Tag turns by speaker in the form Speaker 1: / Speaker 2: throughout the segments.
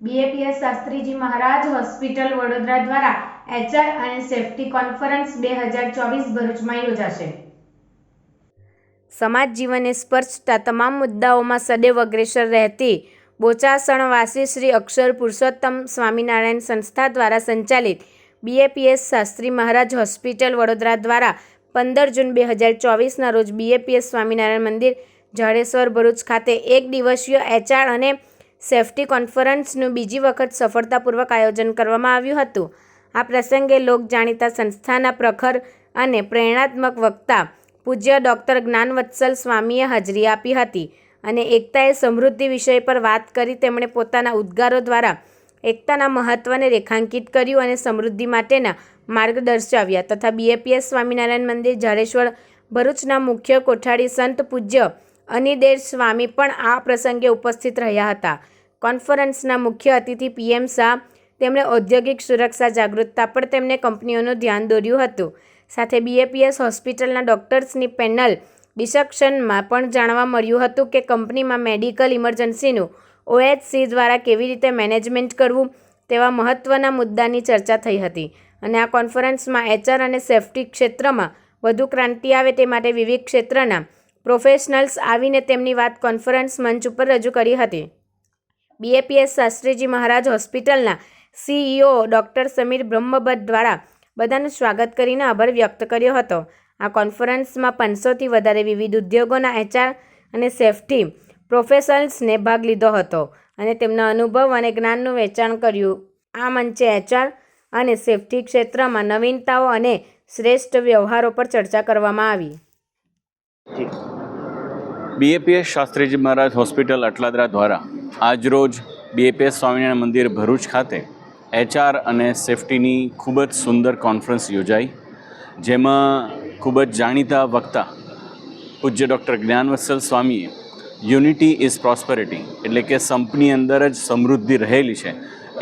Speaker 1: BAPS Shastriji Maharaj hospital Vadodara દ્વારા HR અને safety conference બે હજાર ચોવીસ ભરૂચમાં યોજાશે. સમાજ જીવનને સ્પર્શતા તમામ મુદ્દાઓમાં સદૈવ અગ્રેસર રહેતી બોચાસણવાસી શ્રી અક્ષર પુરુષોત્તમ સ્વામિનારાયણ સંસ્થા દ્વારા સંચાલિત B A P S Shastri Maharaj hospital Vadodara દ્વારા પંદર જૂન બે હજાર ચોવીસના રોજ બીએપીએસ સ્વામિનારાયણ મંદિર જાડેશ્વર ભરૂચ ખાતે એક દિવસીય એચઆર અને સેફટી કોન્ફરન્સનું બીજી વખત સફળતાપૂર્વક આયોજન કરવામાં આવ્યું હતું. આ પ્રસંગે લોક જાણીતા સંસ્થાના પ્રખર અને પ્રેરણાત્મક વક્તા પૂજ્ય ડૉક્ટર જ્ઞાનવત્સલ સ્વામીએ હાજરી આપી હતી અને એકતાએ સમૃદ્ધિ વિષય પર વાત કરી તેમણે પોતાના ઉદ્ગારો દ્વારા એકતાના મહત્ત્વને રેખાંકિત કર્યું અને સમૃદ્ધિ માટેના માર્ગ દર્શાવ્યા તથા બીએપીએસ સ્વામિનારાયણ મંદિર જાડેશ્વર ભરૂચના મુખ્ય કોઠાડી સંત પૂજ્ય અનિદેર સ્વામી પણ આ પ્રસંગે ઉપસ્થિત રહ્યા હતા. કોન્ફરન્સના મુખ્ય અતિથિ પીએમ શાહ, તેમણે ઔદ્યોગિક સુરક્ષા જાગૃતતા પર તેમને કંપનીઓનું ધ્યાન દોર્યું હતું. સાથે બીએપીએસ હોસ્પિટલના ડૉક્ટર્સની પેનલ ડિસક્શનમાં પણ જાણવા મળ્યું હતું કે કંપનીમાં મેડિકલ ઇમરજન્સીનું ઓએચસી દ્વારા કેવી રીતે મેનેજમેન્ટ કરવું તેવા મહત્ત્વના મુદ્દાની ચર્ચા થઈ હતી અને આ કોન્ફરન્સમાં એચઆર અને સેફટી ક્ષેત્રમાં વધુ ક્રાંતિ આવે તે માટે વિવિધ ક્ષેત્રના પ્રોફેશનલ્સ આવીને તેમની વાત કોન્ફરન્સ મંચ ઉપર રજૂ કરી હતી. બીએપીએસ શાસ્ત્રીજી મહારાજ હોસ્પિટલના સીઈઓ ડૉક્ટર સમીર બ્રહ્મભટ્ટ દ્વારા બધાનું સ્વાગત કરીને આભાર વ્યક્ત કર્યો હતો. આ કોન્ફરન્સમાં પાંચસોથી વધારે વિવિધ ઉદ્યોગોના એચઆર અને સેફટી પ્રોફેશનલ્સને ભાગ લીધો હતો અને તેમના અનુભવ અને જ્ઞાનનું વેચાણ કર્યું. આ મંચે એચઆર અને સેફટી ક્ષેત્રમાં નવીનતાઓ અને શ્રેષ્ઠ વ્યવહારો પર ચર્ચા કરવામાં આવી.
Speaker 2: બીએપીએસ શાસ્ત્રીજી મહારાજ હોસ્પિટલ અટલાદરા દ્વારા આજરોજ બીએપીએસ સ્વામિનારાયણ મંદિર ભરૂચ ખાતે એચઆર અને સેફટીની ખૂબ જ સુંદર કોન્ફરન્સ યોજાઈ. જેમાં ખૂબ જ જાણીતા વક્તા પૂજ્ય ડૉક્ટર જ્ઞાનવત્સલ સ્વામીએ યુનિટી ઇઝ પ્રોસ્પેરિટી એટલે કે સંપની અંદર જ સમૃદ્ધિ રહેલી છે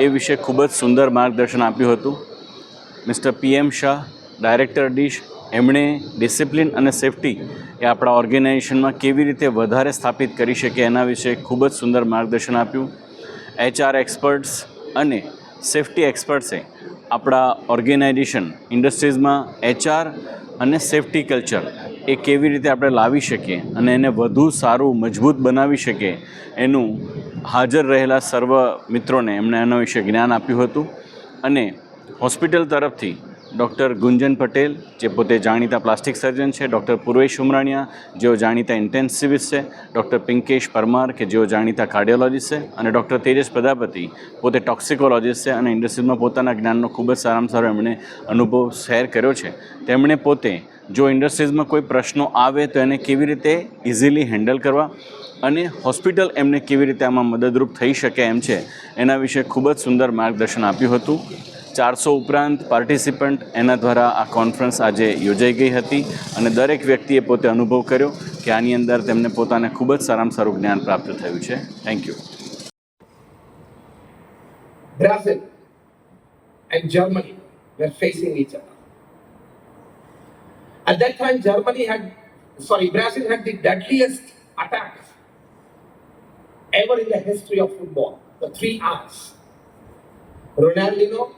Speaker 2: એ વિશે ખૂબ જ સુંદર માર્ગદર્શન આપ્યું હતું. મિસ્ટર પીએમ શાહ, ડાયરેક્ટર ડીશ એમણે ડિસિપ્લિન અને સેફટી એ આપણા ઓર્ગેનાઇઝેશનમાં કેવી રીતે વધારે સ્થાપિત કરી શકે એના વિશે ખૂબ જ સુંદર માર્ગદર્શન આપ્યું. એચઆર એક્સપર્ટ્સ અને સેફટી એક્સપર્ટ્સે આપણા ઓર્ગેનાઇઝેશન ઇન્ડસ્ટ્રીઝમાં એચઆર અને સેફટી કલ્ચર એ કેવી રીતે આપણે લાવી શકીએ અને એને વધુ સારું, મજબૂત બનાવી શકીએ એનું હાજર રહેલા સર્વ મિત્રોને એમણે એના વિશે જ્ઞાન આપ્યું હતું. અને હોસ્પિટલ તરફથી ડૉક્ટર ગુંજન પટેલ, જે પોતે જાણીતા પ્લાસ્ટિક સર્જન છે, ડૉક્ટર પૂર્વેશ ઉમરાણિયા, જેઓ જાણીતા ઇન્ટેન્સિવિસ્ટ છે, ડૉક્ટર પિંકેશ પરમાર, કે જેઓ જાણીતા કાર્ડિયોલોજીસ્ટ છે, અને ડૉક્ટર તેજસ પ્રજાપતિ, પોતે ટોક્સિકોલોજીસ્ટ છે અને ઇન્ડસ્ટ્રીઝમાં પોતાના જ્ઞાનનો ખૂબ જ સારામાં સારો એમણે અનુભવ શેર કર્યો છે. તેમણે પોતે, જો ઇન્ડસ્ટ્રીઝમાં કોઈ પ્રશ્નો આવે તો એને કેવી રીતે ઇઝીલી હેન્ડલ કરવા અને હોસ્પિટલ એમને કેવી રીતે આમાં મદદરૂપ થઈ શકે એમ છે, એના વિશે ખૂબ જ સુંદર માર્ગદર્શન આપ્યું હતું. ચારસો ઉપરાંત પાર્ટિસિપન્ટ એના દ્વારા આ કોન્ફરન્સ આજે યોજાઈ ગઈ હતી અને દરેક વ્યક્તિએ પોતે અનુભવ કર્યો કે આની અંદર તેમને પોતાને ખૂબ જ સારામાં સારું જ્ઞાન પ્રાપ્ત થયું છે thank you
Speaker 3: Brazil and Germany were facing each other. At that time, Germany had, sorry, Brazil had the deadliest attack ever in the history of football. The three R's Ronaldinho,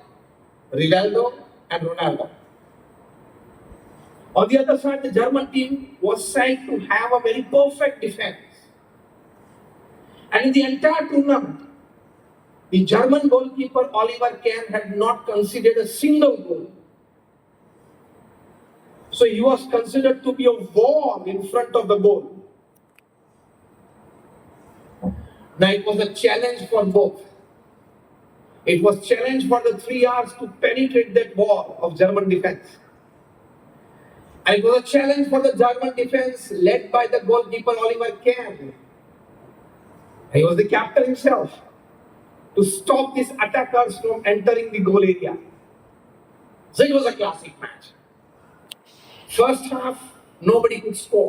Speaker 3: Rivaldo, and Ronaldo. On the other side, the German team was said to have a very perfect defense. And in the entire tournament, the German goalkeeper Oliver Kahn had not conceded a single goal. So he was considered to be a wall in front of the goal. Now it was a challenge for both. It was a challenge for the three R's to penetrate that wall of German defense. And it was a challenge for the German defense led by the goalkeeper Oliver Kahn. He was the captain himself to stop these attackers from entering the goal area. So it was a classic match. First half, nobody could score.